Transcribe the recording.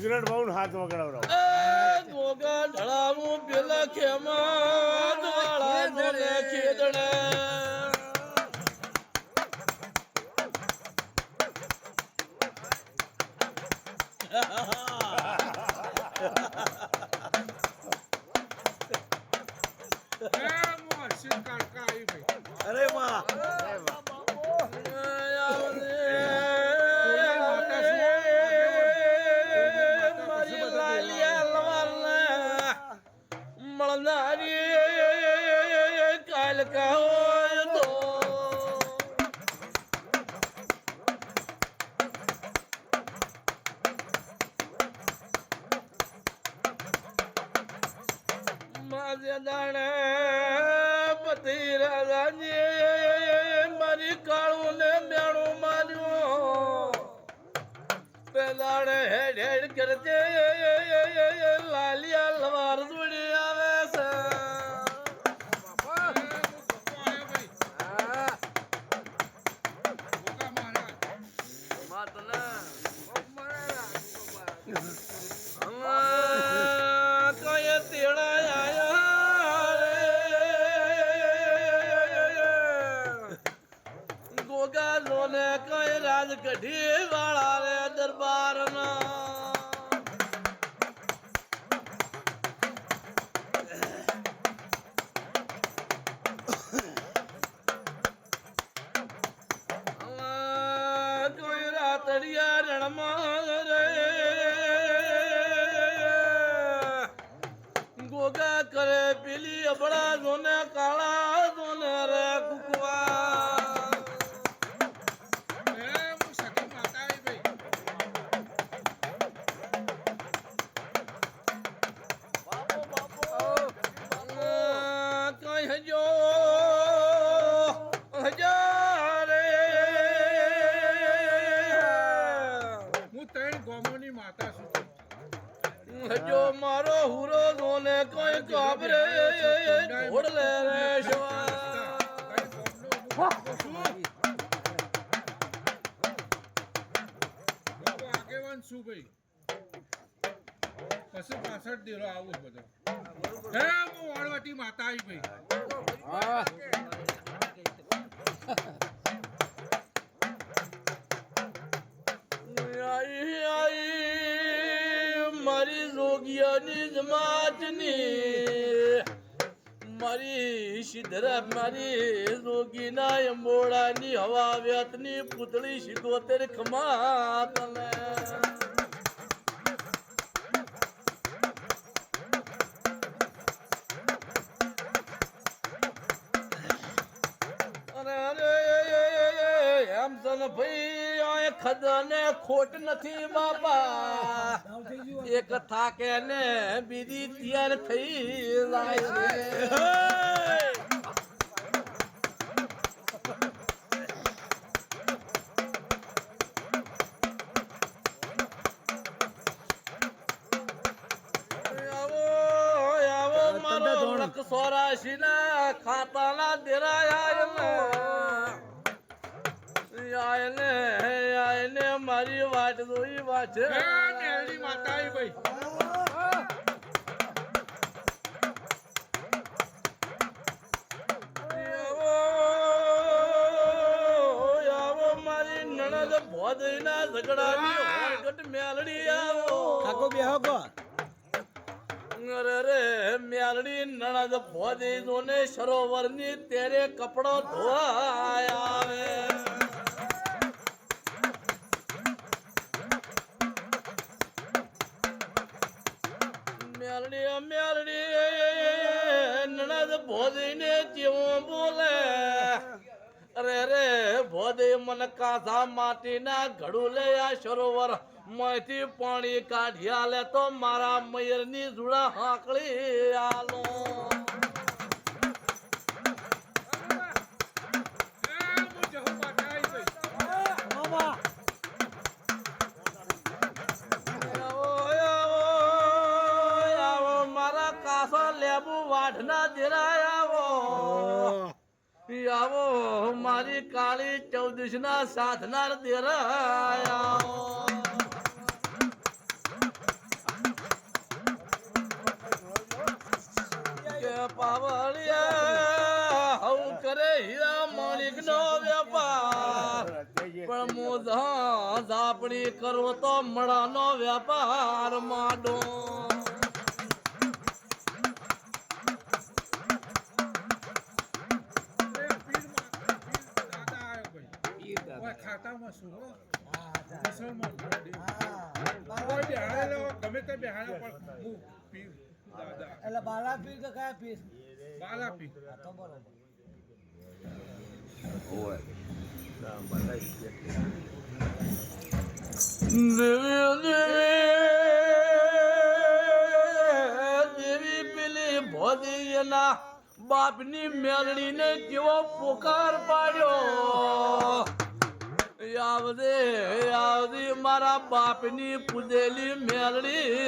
Cigarette બહુ ને હાથ વગડાવડાવો એ ગોગા ઢળાવું પેલા ખેમા વાળા જોને ખેદડે અરે વાહ દાણે પતિ રાજાજી મારી કાળું ને બેણું માર્યું. પેલાડે હેડ હેડ કરતે લાલિયા લવાર કઢી વાળા રે દરબાર કોઈ રાતડિયા રણમાં રે. ગોગા કરે પેલી અબળા જોને કાળા જોને રે કુકવા કઈ કાબરે ઘોડ લે રે આગેવાન છું ભાઈ પછી પાછળ દેરો આવું બધો હે. હું. વાળવાટી માતા આવી ભાઈ જોગિયાની મરી સિદ્ધરા મારી જોગીના મોડાની હવા વ્યાતની પૂતળી ખમા ભાઈ ખોટ નથી બાપા. એક થાકે ને બીજી તૈયાર થઈ જાય છે. આવો આવો મારો લક સોરાશી ના ખાતાના દેરાયા આયને મારી વાટ જોઈ વાટ છે. નેહડી માતા આવી ભાઈ. આવો આવો મારી નણદ ભોદઈના ઝઘડાની હોરગટ મેલડી આવો. કાકો બેહો કો. અરે રે મેલડી નણદ ભોદઈ જોને સરોવરની તેરે કપડો ધોવા આવે. મેલડી મેલડી નણદ ભોદઈને જેવો બોલે. અરે રે ભોદે મન કાસા માટીના ઘડું લે આ સરોવર. માંથી પાણી કાઢી આલે તો મારા મયરની જુડા હાંકળી આલો. જહુ વાઢના દેરાયાવો આવો. મારી કાળી ચૌદશ ના સાધનાર દેરાયાવો પાવળિયા કરે હીરા માણિક નો વેપાર. પણ મોધા ઝાપડી કરવો તો મળાનો વ્યાપાર માડો. ઓય ખાતામાં શું હો? મુસલમાન. કોઈ બેહાડેલો ગમે તે બેહાડે પણ હું પીર દાદા. એટલે બાલા પીર કે કયા પીર? બાલા પીર. તો બરોબર. દેવી દેવી દેવી પેલી ભોજી બાપની મેલડીને કેવો પોકાર પાડ્યો. આવદે આવદી મારા બાપની પૂજેલી મેલડી.